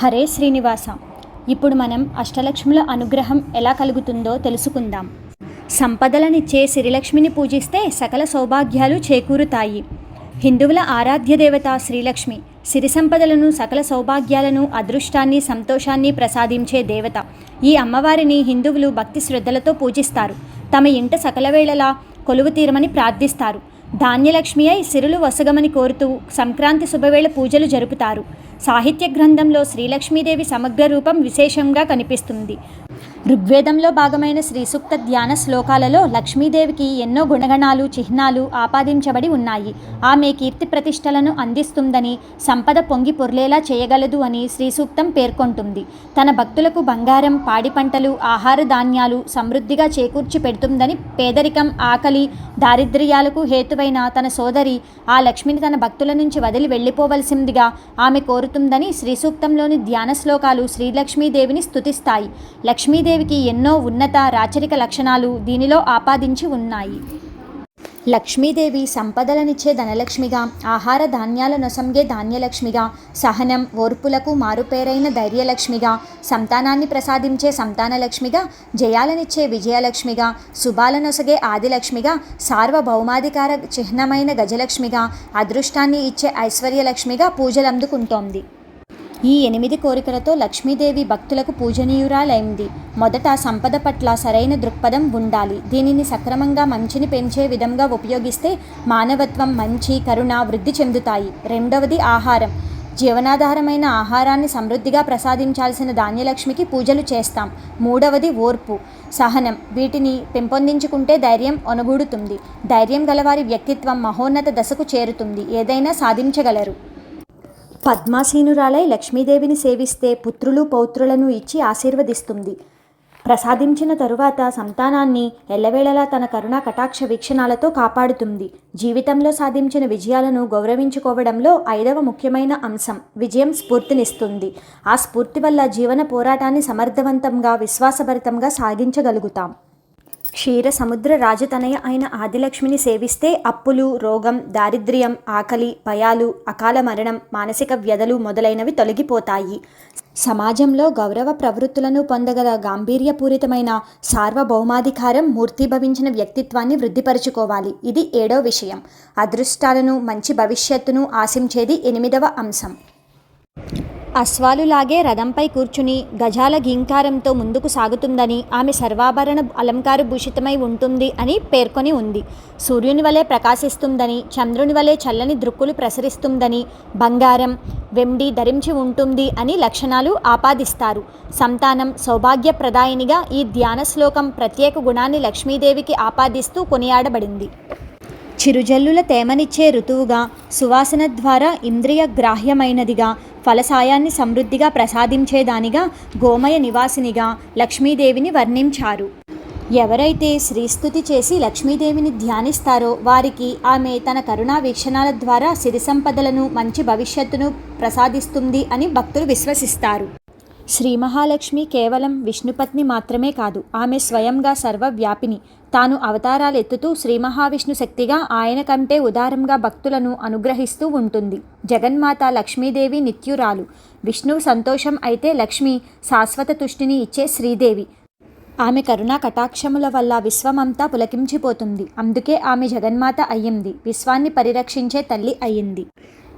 హరే శ్రీనివాస. ఇప్పుడు మనం అష్టలక్ష్ముల అనుగ్రహం ఎలా కలుగుతుందో తెలుసుకుందాం. సంపదలనిచ్చే సిరిలక్ష్మిని పూజిస్తే సకల సౌభాగ్యాలు చేకూరుతాయి. హిందువుల ఆరాధ్య దేవత శ్రీలక్ష్మి సిరి సంపదలను సకల సౌభాగ్యాలను అదృష్టాన్ని సంతోషాన్ని ప్రసాదించే దేవత. ఈ అమ్మవారిని హిందువులు భక్తి శ్రద్ధలతో పూజిస్తారు. తమ ఇంట సకల వేళలా కొలువు తీరమని ప్రార్థిస్తారు. ధాన్యలక్ష్మి అయి సిరులు వసగమని కోరుతూ సంక్రాంతి శుభవేళ పూజలు జరుపుతారు. సాహిత్య గ్రంథంలో శ్రీలక్ష్మీదేవి సమగ్ర రూపం విశేషంగా కనిపిస్తుంది. ఋగ్వేదంలో భాగమైన శ్రీసూక్త ధ్యాన శ్లోకాలలో లక్ష్మీదేవికి ఎన్నో గుణగణాలు చిహ్నాలు ఆపాదించబడి ఉన్నాయి. ఆమె కీర్తి ప్రతిష్టలను అందిస్తుందని సంపద పొంగి పొర్లేలా చేయగలదు అని శ్రీసూక్తం పేర్కొంటుంది. తన భక్తులకు బంగారం పాడి పంటలు ఆహార ధాన్యాలు సమృద్ధిగా చేకూర్చి పెడుతుందని పేదరికం ఆకలి దారిద్ర్యాలకు హేతువైన తన సోదరి ఆ లక్ష్మిని తన భక్తుల నుంచి వదిలి వెళ్ళిపోవలసిందిగా ఆమె కోరు కోరుతుందని శ్రీ సూక్తంలోని ధ్యాన శ్లోకాలు శ్రీలక్ష్మీదేవిని స్థుతిస్తాయి లక్ష్మీదేవికి ఎన్నో ఉన్నత రాచరిక లక్షణాలు దీనిలో ఆపాదించి ఉన్నాయి. లక్ష్మీదేవి సంపదలనిచ్చే ధనలక్ష్మిగా ఆహార ధాన్యాల నొసంగే ధాన్యలక్ష్మిగా సహనం ఓర్పులకు మారుపేరైన ధైర్యలక్ష్మిగా సంతానాన్ని ప్రసాదించే సంతానలక్ష్మిగా జయాలనిచ్చే విజయలక్ష్మిగా శుభాలనొసగే ఆదిలక్ష్మిగా సార్వభౌమాధికార చిహ్నమైన గజలక్ష్మిగా అదృష్టాన్ని ఇచ్చే ఐశ్వర్యలక్ష్మిగా పూజలందుకుంటోంది. ఈ ఎనిమిది కోరికలతో లక్ష్మీదేవి భక్తులకు పూజనీయురాలైంది. మొదట సంపద పట్ల సరైన దృక్పథం ఉండాలి. దీనిని సక్రమంగా మంచిని పెంచే విధంగా ఉపయోగిస్తే మానవత్వం మంచి కరుణ వృద్ధి చెందుతాయి. రెండవది ఆహారం. జీవనాధారమైన ఆహారాన్ని సమృద్ధిగా ప్రసాదించాల్సిన ధాన్యలక్ష్మికి పూజలు చేస్తాం. మూడవది ఓర్పు. సహనం. వీటిని పెంపొందించుకుంటే ధైర్యం ఒనగూడుతుంది. ధైర్యం గలవారి వ్యక్తిత్వం మహోన్నత దశకు చేరుతుంది. ఏదైనా సాధించగలరు. పద్మాసీనురాలై లక్ష్మీదేవిని సేవిస్తే పుత్రులు పౌత్రులను ఇచ్చి ఆశీర్వదిస్తుంది. ప్రసాదించిన తరువాత సంతానాన్ని ఎల్లవేళలా తన కరుణ కటాక్ష వీక్షణాలతో కాపాడుతుంది. జీవితంలో సాధించిన విజయాలను గౌరవించుకోవడంలో ఐదవ ముఖ్యమైన అంశం విజయం స్ఫూర్తినిస్తుంది. ఆ స్ఫూర్తి వల్ల జీవన పోరాటాన్ని సమర్థవంతంగా విశ్వాసభరితంగా సాగించగలుగుతాం. క్షీర సముద్ర రాజతనయ అయిన ఆదిలక్ష్మిని సేవిస్తే అప్పులు రోగం దారిద్ర్యం ఆకలి భయాలు అకాల మరణం మానసిక వ్యధలు మొదలైనవి తొలగిపోతాయి. సమాజంలో గౌరవ ప్రవృత్తులను పొందగల గాంభీర్యపూరితమైన సార్వభౌమాధికారం మూర్తిభవించిన వ్యక్తిత్వాన్ని వృద్ధిపరుచుకోవాలి. ఇది ఏడో విషయం. అదృష్టాలను మంచి భవిష్యత్తును ఆశించేది ఎనిమిదవ అంశం. అశ్వాలులాగే రథంపై కూర్చుని గజాల గీంకారంతో ముందుకు సాగుతుందని ఆమె సర్వాభరణ అలంకార భూషితమై ఉంటుంది అని పేర్కొని ఉంది. సూర్యుని వలె ప్రకాశిస్తుందని చంద్రుని వలె చల్లని దృక్కులు ప్రసరిస్తుందని బంగారం వెండి ధరించి ఉంటుంది అని లక్షణాలు ఆపాదిస్తారు. సంతానం సౌభాగ్యప్రదాయినిగా ఈ ధ్యాన శ్లోకం ప్రత్యేక గుణాన్ని లక్ష్మీదేవికి ఆపాదిస్తూ కొనియాడబడింది. చిరుజల్లుల తేమనిచ్చే ఋతువుగా సువాసన ద్వారా ఇంద్రియ గ్రాహ్యమైనదిగా ఫలసాయాన్ని సమృద్ధిగా ప్రసాదించేదానిగా గోమయ నివాసినిగా లక్ష్మీదేవిని వర్ణించారు. ఎవరైతే శ్రీస్తుతి చేసి లక్ష్మీదేవిని ధ్యానిస్తారో వారికి ఆమె తన కరుణా వీక్షణాల ద్వారా సిరి సంపదలను మంచి భవిష్యత్తును ప్రసాదిస్తుంది అని భక్తులు విశ్వసిస్తారు. శ్రీ మహాలక్ష్మి కేవలం విష్ణుపత్ని మాత్రమే కాదు ఆమె స్వయంగా సర్వవ్యాపిని. తాను అవతారాలు ఎత్తుతూ శ్రీ మహావిష్ణు శక్తిగా ఆయన కంటే ఉదారంగా భక్తులను అనుగ్రహిస్తూ ఉంటుంది. జగన్మాత లక్ష్మీదేవి నిత్యురాలు. విష్ణువు సంతోషం అయితే లక్ష్మి శాశ్వత తుష్టిని ఇచ్చే శ్రీదేవి. ఆమె కరుణా కటాక్షముల వల్ల విశ్వమంతా పులకించిపోతుంది. అందుకే ఆమె జగన్మాత అయ్యింది. విశ్వాన్ని పరిరక్షించే తల్లి అయ్యింది.